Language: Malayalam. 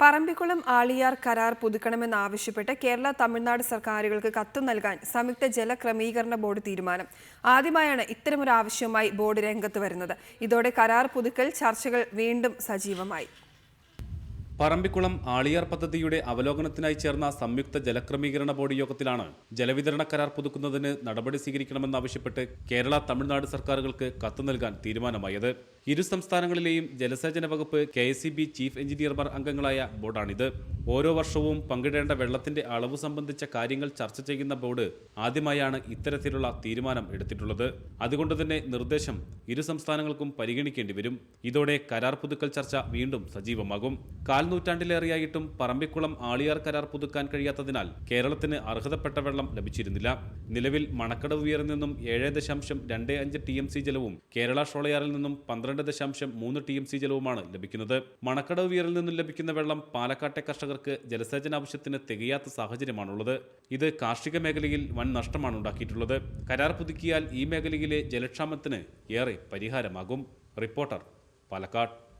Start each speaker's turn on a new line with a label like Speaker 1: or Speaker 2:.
Speaker 1: പറമ്പിക്കുളം ആളിയാർ കരാർ പുതുക്കണമെന്നാവശ്യപ്പെട്ട് കേരള തമിഴ്നാട് സർക്കാരുകൾക്ക് കത്ത് നൽകാൻ സംയുക്ത ജലക്രമീകരണ ബോർഡ് തീരുമാനം. ആദ്യമായാണ് ഇത്തരമൊരു ആവശ്യവുമായി ബോർഡ് രംഗത്ത് വരുന്നത്. ഇതോടെ കരാർ പുതുക്കൽ ചർച്ചകൾ വീണ്ടും സജീവമായി.
Speaker 2: പറമ്പിക്കുളം ആളിയാർ പദ്ധതിയുടെ അവലോകനത്തിനായി ചേർന്ന സംയുക്ത ജലക്രമീകരണ ബോർഡ് യോഗത്തിലാണ് ജലവിതരണ കരാർ പുതുക്കുന്നതിന് നടപടി സ്വീകരിക്കണമെന്നാവശ്യപ്പെട്ട് കേരള തമിഴ്നാട് സർക്കാരുകൾക്ക് കത്ത് നൽകാൻ തീരുമാനമായത്. ഇരു സംസ്ഥാനങ്ങളിലെയും ജലസേചന വകുപ്പ് കെ ചീഫ് എഞ്ചിനീയർമാർ അംഗങ്ങളായ ബോർഡാണിത്. ഓരോ വർഷവും പങ്കിടേണ്ട വെള്ളത്തിന്റെ അളവ് സംബന്ധിച്ച കാര്യങ്ങൾ ചർച്ച ചെയ്യുന്ന ബോർഡ് ആദ്യമായാണ് ഇത്തരത്തിലുള്ള തീരുമാനം എടുത്തിട്ടുള്ളത്. അതുകൊണ്ട് തന്നെ നിർദ്ദേശം ഇരു സംസ്ഥാനങ്ങൾക്കും പരിഗണിക്കേണ്ടി വരും. ഇതോടെ കരാർ പുതുക്കൽ ചർച്ച വീണ്ടും സജീവമാകും. കാൽനൂറ്റാണ്ടിലേറെയായിട്ടും പറമ്പിക്കുളം ആളിയാർ കരാർ പുതുക്കാൻ കഴിയാത്തതിനാൽ കേരളത്തിന് അർഹതപ്പെട്ട വെള്ളം ലഭിച്ചിരുന്നില്ല. നിലവിൽ മണക്കടവ് ഉയരിൽ നിന്നും ഏഴ് ദശാംശം രണ്ട് അഞ്ച് ടി എം സി ജലവും കേരള ഷോളയാറിൽ നിന്നും പന്ത്രണ്ട് ദശാംശം മൂന്ന് ടി എം സി ജലവുമാണ് ലഭിക്കുന്നത്. മണക്കടവ് ഉയരിൽ നിന്നും ലഭിക്കുന്ന വെള്ളം പാലക്കാട്ടെ കർഷകർക്ക് ജലസേചന ആവശ്യത്തിന് തികയാത്ത സാഹചര്യമാണുള്ളത്. ഇത് കാർഷിക മേഖലയിൽ വൻ നഷ്ടമാണ് ഉണ്ടാക്കിയിട്ടുള്ളത്. കരാർ പുതുക്കിയാൽ ഈ മേഖലയിലെ ജലക്ഷാമത്തിന് ഏറെ പരിഹാരമാകും. റിപ്പോർട്ടർ പാലക്കാട്.